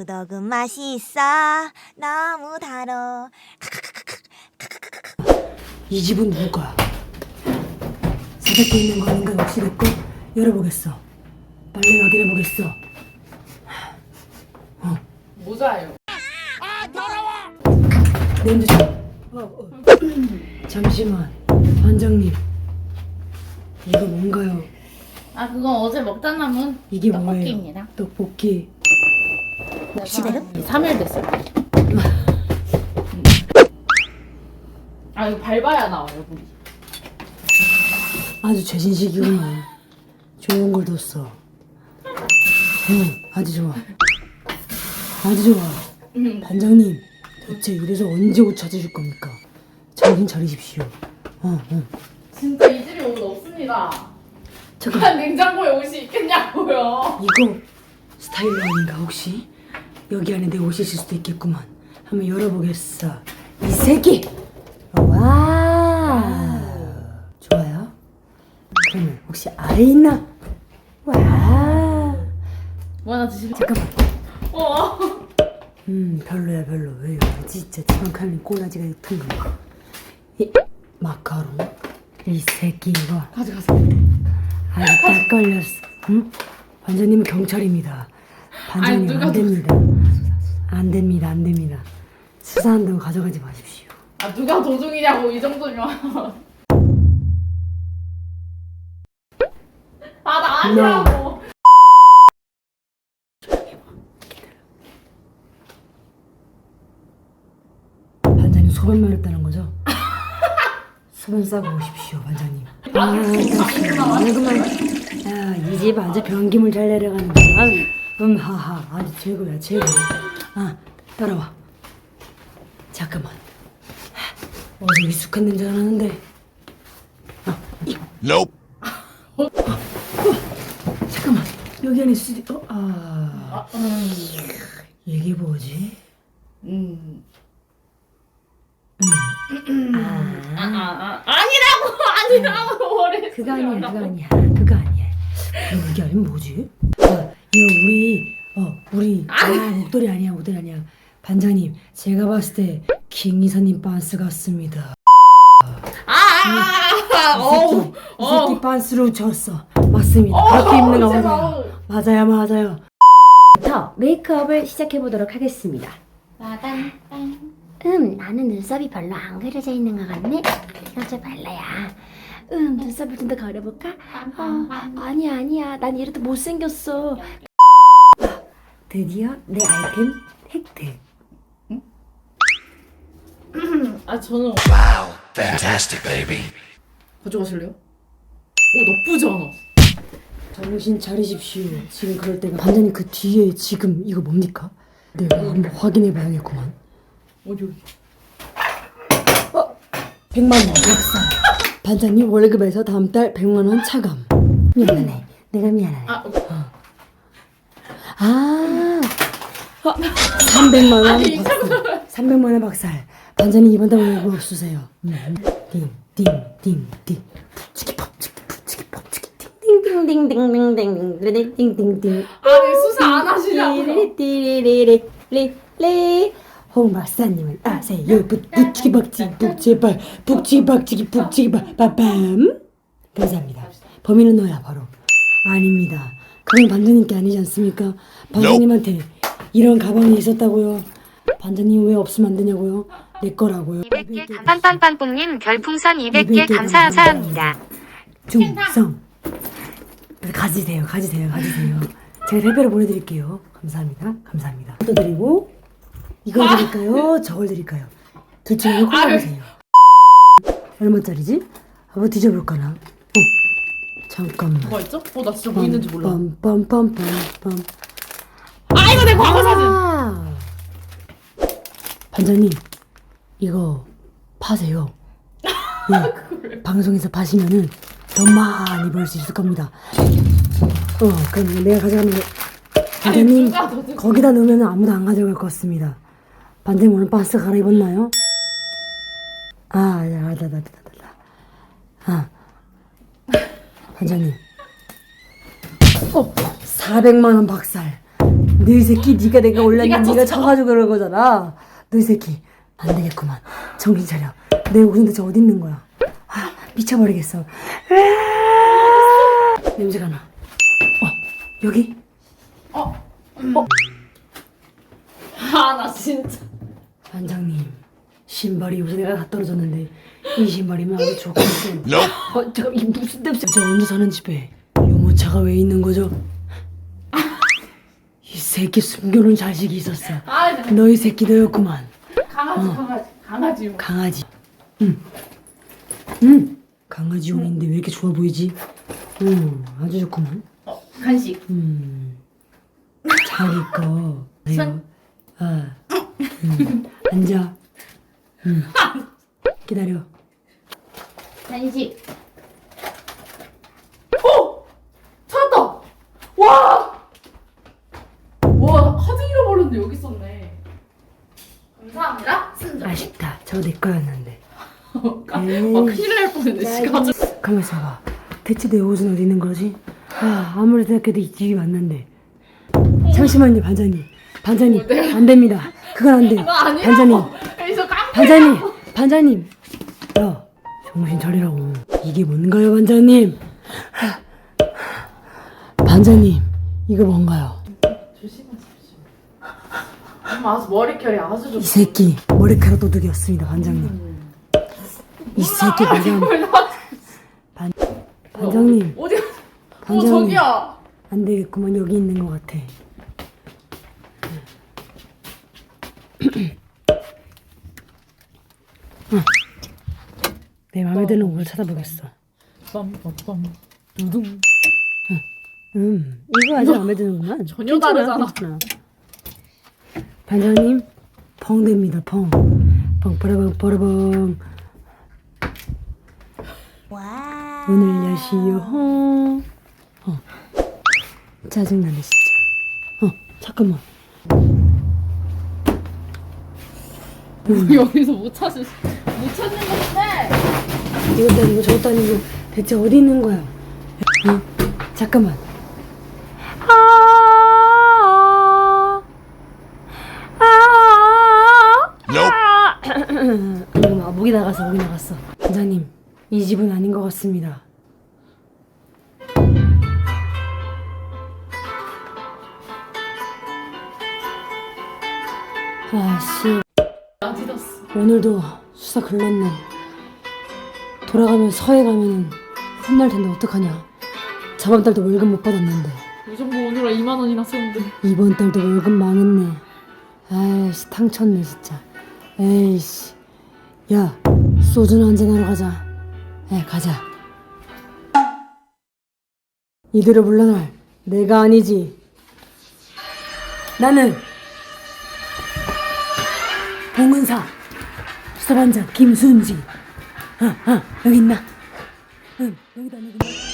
구덕은 맛있어 너무 달어 이 집은 거야? 세탁기에 있는 거 아닌가 혹시 내 거? 열어보겠어. 빨리 확인해보겠어. 모자예요. 냄새 좀. 어, 어. 잠시만. 반장님. 이거 뭔가요? 아 그건 어제 먹다 남은 이게 떡볶이입니다. 뭐예요? 떡볶이. 혹시대로? 3일 됐어요. 아 이거 밟아야 나와요 물이. 아주 최신식이구만. 좋은 걸 뒀어. 응, 아주 좋아. 아주 좋아. 반장님, 대체 이래서 언제 옷 찾으실 겁니까? 정신 차리십시오. 어, 어. 진짜 이 집에 옷 없습니다. 잠깐, 한 냉장고에 옷이 있겠냐고요. 이거 스타일러 아닌가 혹시? 여기 안에 내 옷이 있을 수도 있겠구만. 한번 열어보겠어. 이 새끼! 와! 좋아요. 그러면 혹시 아래 있나? 와! 뭐 하나 드실래? 잠깐만. 어. 음 별로야 별로 왜요 진짜 집안 칼린 꼬라지가 큰 거. 이 마카롱 이 새끼 이거 가져가세요. 아주 딱 걸렸어 응? 반장님은 경찰입니다 반장님 누가 안 됩니다 안 됩니다 안 됩니다. 수사한다고 가져가지 마십시오. 아 누가 도둑이냐고 이 정도면. 아 나 아니라고. 반장님 소변 마렵다는 거죠? 소변 싸고 오십시오 반장님. 아 그렇지 그만. 야 이 집 아주 변기물 잘 내려가는구나 음 하하. 아주 최고야 최고야 아 따라와 잠깐만 어서 익숙한 냄새가 나는데 Nope. 잠깐만 여기 안에 수지 어? 아 아, 음. 이게 뭐지? 음. 아, 아, 아, 아니라고 아니라고 머리. 그거 아니야 그거 아니야 그거 아니야 아니면 뭐지? 아 이거 우리 어 우리 아 목도리 아니야 목도리 아니야 반장님 제가 봤을 때 킹이사님 빤스 같습니다 아, 아, 이 어우, 새끼 이 새끼 빤스로 졌어 맞습니다 밖에 입는 거 맞아요 맞아요 맞아요 부터 메이크업을 시작해 보도록 하겠습니다. 딴. 음, 나는 눈썹이 별로 안 그려져 있는 것 같네. 이거 좀 발라야. 음, 눈썹을 좀더 그려볼까? 어, 아니야, 아니야. 난 이래도 못생겼어. 드디어 내 아이템 획득 아 저는 Wow. Fantastic, baby. 가져가실래요? 오 나쁘지 않아. 정신 차리십시오 지금 그럴 때가 반장님 그 뒤에 지금 이거 뭡니까? 내가 한번 확인해 봐야겠구만 어디 어디. 100만 원 약산. 반장님 월급에서 다음 달 100만 원 차감. 미안하네. 내가 미안하네. 아 아. 300만 원 박살. 300만 원 박살. 반장님 이번 달 월급 없으세요. 음. 띵띵띵띵. 푹치기 푹치기 푹치기 푹치기 띵띵띵띵띵띵띵띵띵띵. 아니 수사 안 하시냐고요? 띠리리리리리리. 홍 박사님은 아세요? 부- 북치기 박치기 북치발 북치기 박치기 북치기 바- 바밤. 감사합니다. 범인은 너야 바로. 아닙니다. 그건 반장님께 아니지 않습니까? 반장님한테 이런 가방이 있었다고요. 반장님 왜 없으면 안 되냐고요? 내 거라고요. 200개 빰빰빰뽕님 별풍선 200개 200개 감사합니다. 중성. 가지세요, 가지세요, 가지세요. 제가 택배로 보내드릴게요. 감사합니다, 감사합니다. 또 드리고 이걸 드릴까요? 저걸 드릴까요? 둘 중에 하나 골라보세요. 얼마짜리지? 한번 뒤져볼까나? 어, 잠깐만. 뭐가 있죠? 어 나 진짜 뭐 있는지 몰라. 빰빰빰빰빰. 아 이거 내 과거 사진. 아! 반장님, 이거 파세요. 예, 방송에서 파시면은 더 많이 벌 수 있을 겁니다. 어, 그럼 내가 가져가는 거. 반장님, 누가 거기다 넣으면 아무도 안 가져갈 것 같습니다. 반장님 오늘 반스 갈아입었나요? 아, 야, 다, 다, 다, 다, 다. 아, 반장님. 어, 400만 원 박살. 너이 새끼 네가 내가 올랐니? 네가. 쳐가지고 그런 거잖아. 너이 새끼 안 되겠구만. 정신 차려. 내 옷은 대체 어디 있는 거야? 아 미쳐버리겠어. 냄새가 나. 어, 여기? 아나 진짜. 반장님 신발이 요새 내가 다 떨어졌는데 이 신발이면 아주 좋겠어. 어 잠깐 이 무슨 냄새? 저 혼자 사는 집에? 유모차가 왜 있는 거죠? 이 새끼 숨겨놓은 자식이 있었어. 아 나- 너희 새끼 너였구만. 강아지 강아지 강아지. 강아지. 응. 응. 강아지 용인데 왜 이렇게 좋아 보이지? 응 아주 좋구만. 어 간식. 음. 자기 거 그래요 아. 음. 앉아. 음. 기다려 간식. 어 찾았다. 와. 와 카드 잃어버렸는데 여기 있었네. 감사합니다. 순정. 아쉽다 저거 내 거였는데 아, 에이. 막 큰일 날 뻔했네. 지금. 가만 있어봐 대체 내 옷은 어디 있는 거지? 아 아무리 생각해도 이 집이 맞는데 잠시만요 반장님 반장님 안 됩니다 그건 안 돼요. 반장님. 반장님 반장님 야 정신 차리라고 이게 뭔가요 반장님 반장님 이거 뭔가요 조심하십시오. 아주 머릿결이 아주 이 좋. 새끼 머리카락 도둑이었습니다 반장님 이 새끼 반장 반 반장님 어디? 어 반장님. 저기야. 안 되겠구만 여기 있는 것 같아. 응. 내 마음에 드는 옷을 찾아보겠어. 빰빰빰. 두둥. 음, 이거 아주 마음에 드는구만. 전혀 괜찮아, 다르잖아. 괜찮아. 반장님, 펑 됩니다, 펑. 펑 빠라벙, 빠라벙. 와. 오늘 여시요, 호. 어. 짜증나네, 진짜. 어, 잠깐만. 여기서 못 찾을 못 찾는 건데. 이것도 아니고 저것도 아니고 대체 어디 있는 거야? 어? 잠깐만. Nope. 잠깐만 목이 나갔어 목이 나갔어. 원장님 이 집은 아닌 것 같습니다. 아씨 나 뒤졌어. 오늘도 수사 글렀네. 돌아가면 서해 가면은 혼날 텐데 어떡하냐. 저번 달도 월급 못 받았는데 이 정도 오늘은 2만 원이나 썼는데. 이번 달도 월급 망했네. 아이씨 탕쳤네 진짜. 에이씨. 야 소주나 한잔 하러 가자. 에 가자. 이대로 물러날 내가 아니지. 나는 봉은사 수사반장 김순지. 아, 아, 여기 있나? 응, 여기다, 여기다.